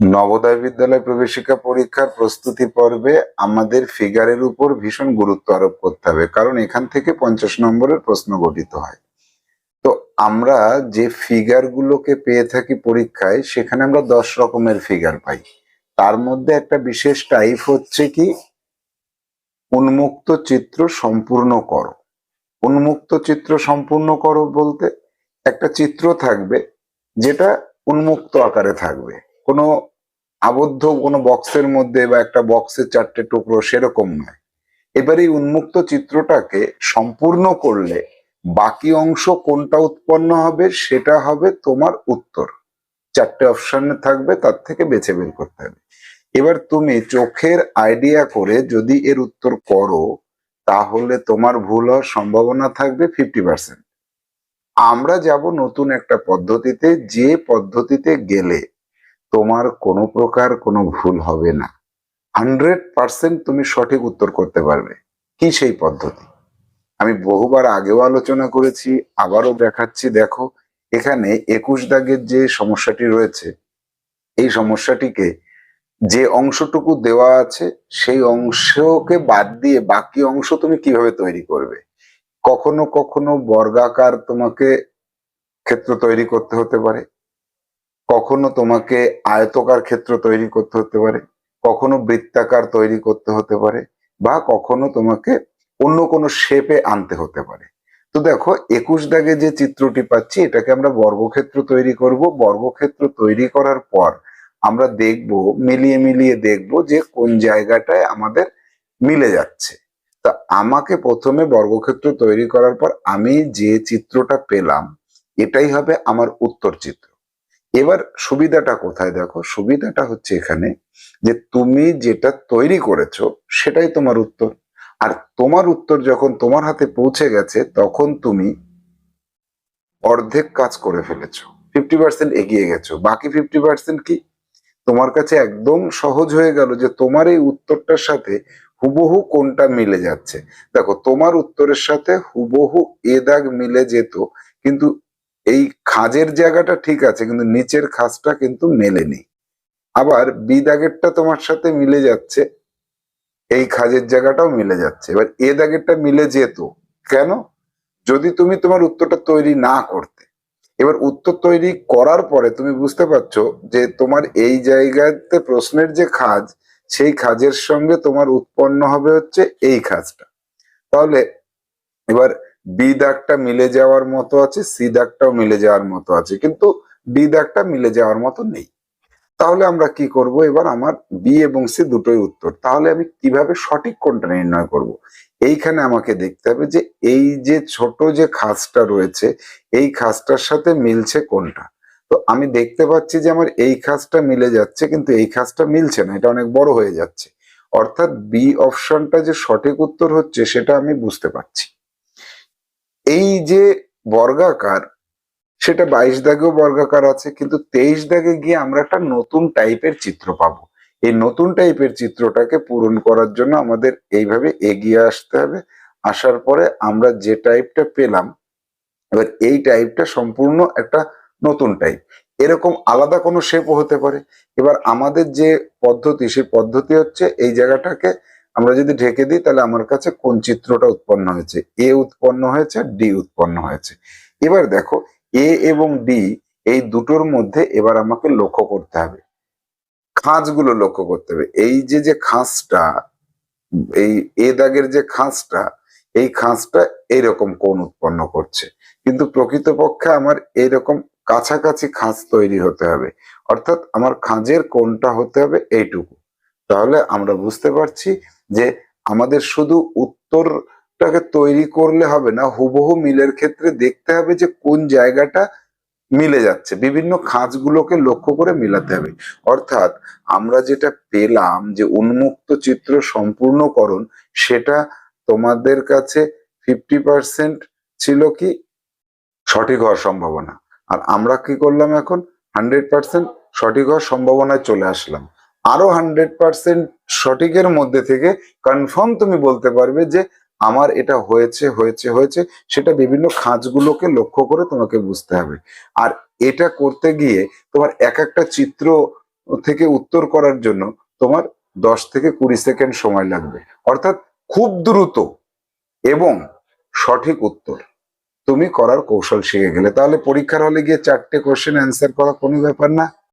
নবোদয় বিদ্যালয় প্রবেশিকা পরীক্ষার প্রস্তুতি পর্বে আমাদের ফিগারের উপর ভীষণ গুরুত্ব আরোপ করতে হবে, কারণ এখান থেকে পঞ্চাশ নম্বরের প্রশ্ন গঠিত হয়। তো আমরা যে ফিগার গুলোকে পেয়ে থাকি পরীক্ষায়, সেখানে আমরা দশ রকমের ফিগার পাই। তার মধ্যে একটা বিশেষ টাইপ হচ্ছে কি, উন্মুক্ত চিত্র সম্পূর্ণ করো। উন্মুক্ত চিত্র সম্পূর্ণ করো বলতে একটা চিত্র থাকবে, যেটা উন্মুক্ত আকারে থাকবে। কোনো আবদ্ধ কোনো বক্সের মধ্যে বা একটা বক্সের চারটে টুকরো সেরকম নয়। এবার এই উন্মুক্ত চিত্রটাকে সম্পূর্ণ করলে বাকি অংশ কোনটা উৎপন্ন হবে সেটা হবে তোমার উত্তর। চারটে অপশনে থাকবে, তার থেকে বেছে বের করতে হবে। এবার তুমি চোখের আইডিয়া করে যদি এর উত্তর করো, তাহলে তোমার ভুল হওয়ার সম্ভাবনা থাকবে ফিফটি পার্সেন্ট আমরা যাব নতুন একটা পদ্ধতিতে, যে পদ্ধতিতে গেলে তোমার কোনো প্রকার কোনো ভুল হবে না। হান্ড্রেড পার্সেন্ট তুমি সঠিক উত্তর করতে পারবে। কি সেই পদ্ধতি? আমি বহুবার আগেও আলোচনা করেছি, আবারও দেখাচ্ছি। দেখো, এখানে একুশ দাগের যে সমস্যাটি রয়েছে, এই সমস্যাটিকে যে অংশটুকু দেওয়া আছে, সেই অংশকে বাদ দিয়ে বাকি অংশ তুমি কীভাবে তৈরি করবে? কখনো কখনো বর্গাকার তোমাকে ক্ষেত্র তৈরি করতে হতে পারে। কখনো তোমাকে আয়তকার ক্ষেত্র তৈরি করতে হতে পারে, কখনো বৃত্তাকার তৈরি করতে হতে পারে, বা কখনো তোমাকে অন্য কোনো শেপে আনতে হতে পারে। তো দেখো, একুশ দাগে যে চিত্রটি পাচ্ছি, এটাকে আমরা বর্গক্ষেত্র তৈরি করব। বর্গক্ষেত্র তৈরি করার পর আমরা দেখব, মিলিয়ে মিলিয়ে দেখব যে কোন জায়গাটায় আমাদের মিলে যাচ্ছে। তা আমাকে প্রথমে বর্গক্ষেত্র তৈরি করার পর আমি যে চিত্রটা পেলাম, এটাই হবে আমার উত্তর চিত্র। এবার সুবিধাটা কোথায় দেখো? সুবিধাটা হচ্ছে এখানে যে তুমি যেটা তৈরি করেছ সেটাই তোমার উত্তর। আর তোমার উত্তর যখন তোমার হাতে পৌঁছে গেছে, তখন তুমি অর্ধেক কাজ করে ফেলেছো। ফিফটি পার্সেন্ট এগিয়ে গেছো। বাকি ফিফটি পার্সেন্ট কি? তোমার কাছে একদম সহজ হয়ে গেল যে তোমার এই উত্তরটার সাথে হুবহু কোনটা মিলে যাচ্ছে। দেখো, তোমার উত্তরের সাথে হুবহু এ দাগ মিলে যেত, কিন্তু এই খাজের জায়গাটা ঠিক আছে, কিন্তু নিচের খাজটা কিন্তু মেলেনি। আবার বি দাগেরটা তোমার সাথে মিলে যাচ্ছে, এই খাজের জায়গাটাও মিলে যাচ্ছে। এবার এ দাগেরটা মিলে যেত, কেন? যদি তুমি তোমার উত্তরটা তৈরি না করতে। এবার উত্তর তৈরি করার পরে তুমি বুঝতে পারছ যে তোমার এই জায়গাতে প্রশ্নের যে খাজ, সেই খাজের সঙ্গে তোমার উৎপন্ন হবে হচ্ছে এই খাজটা। তাহলে এবার বি দাগটা মিলে যাওয়ার মতো আছে, সি দাগটাও মিলে যাওয়ার মতো আছে, কিন্তু ডি দাগটা মিলে যাওয়ার মতো নেই। তাহলে আমরা কি করব? এবার আমার বি এবং সি দুটোই উত্তর। তাহলে আমি কীভাবে সঠিক কোনটা নির্ণয় করব? এইখানে আমাকে দেখতে হবে যে এই যে ছোট যে খাসটা রয়েছে, এই খাসটার সাথে মিলছে কোনটা তো আমি দেখতে পাচ্ছি যে আমার এই খাসটা মিলে যাচ্ছে, কিন্তু এই খাসটা মিলছে না, এটা অনেক বড় হয়ে যাচ্ছে। অর্থাৎ বি অপশনটা যে সঠিক উত্তর হচ্ছে, সেটা আমি বুঝতে পারছি। এই যে বর্গাকার, সেটা বাইশ দাগেও বর্গাকার আছে, কিন্তু তেইশ দাগে গিয়ে আমরা একটা নতুন টাইপের চিত্র পাবো। এই নতুন টাইপের চিত্রটাকে পূরণ করার জন্য আমাদের এইভাবে এগিয়ে আসতে হবে। আসার পরে আমরা যে টাইপটা পেলাম, এবার এই টাইপটা সম্পূর্ণ একটা নতুন টাইপ। এরকম আলাদা কোনো শেপও হতে পারে। এবার আমাদের যে পদ্ধতি, সেই পদ্ধতি হচ্ছে এই জায়গাটাকে আমরা যদি ঢেকে দিই, তাহলে আমার কাছে কোন চিত্রটা উৎপন্ন হয়েছে? এ উৎপন্ন হয়েছে ডি উৎপন্ন হয়েছে। এবার দেখো এ এবং ডি এই দুটোর মধ্যে এবার আমাকে লক্ষ্য করতে হবে। খাঁজগুলো লক্ষ্য করতে হবে। এই যে যে খাঁজটা, এই এ দাগের যে খাঁজটা, এই খাঁজটা এইরকম কোন উৎপন্ন করছে। কিন্তু প্রকৃতপক্ষে আমার এইরকম কাছাকাছি খাঁজ তৈরি হতে হবে। অর্থাৎ আমার খাঁজের কোনটা হতে হবে এইটুকু। তাহলে আমরা বুঝতে পারছি যে আমাদের শুধু উত্তরটাকে তৈরি করলে হবে না, হুবহু মিলের ক্ষেত্রে দেখতে হবে যে কোন জায়গাটা মিলে যাচ্ছে। বিভিন্ন খাঁজগুলোকে লক্ষ্য করে মিলাতে হবে। অর্থাৎ আমরা যেটা পেলাম যে উন্মুক্ত চিত্র সম্পূর্ণকরণ, সেটা তোমাদের কাছে ফিফটি পার্সেন্ট ছিল কি? সঠিক হওয়ার সম্ভাবনা। আর আমরা কি করলাম এখন? হান্ড্রেড পার্সেন্ট সঠিক হওয়ার সম্ভাবনায় চলে আসলাম। আরও হান্ড্রেড পার্সেন্ট সঠিকের মধ্যে থেকে কনফার্ম তুমি বলতে পারবে যে আমার এটা হয়েছে হয়েছে হয়েছে, সেটা বিভিন্ন খাঁজগুলোকে লক্ষ্য করে তোমাকে বুঝতে হবে। আর এটা করতে গিয়ে তোমার এক একটা চিত্র থেকে উত্তর করার জন্য তোমার দশ থেকে কুড়ি সেকেন্ড সময় লাগবে। অর্থাৎ খুব দ্রুত এবং সঠিক উত্তর তুমি করার কৌশল শিখে গেলে। তাহলে পরীক্ষার হলে গিয়ে চারটে কোশ্চেন অ্যান্সার করা কোনো ব্যাপার না।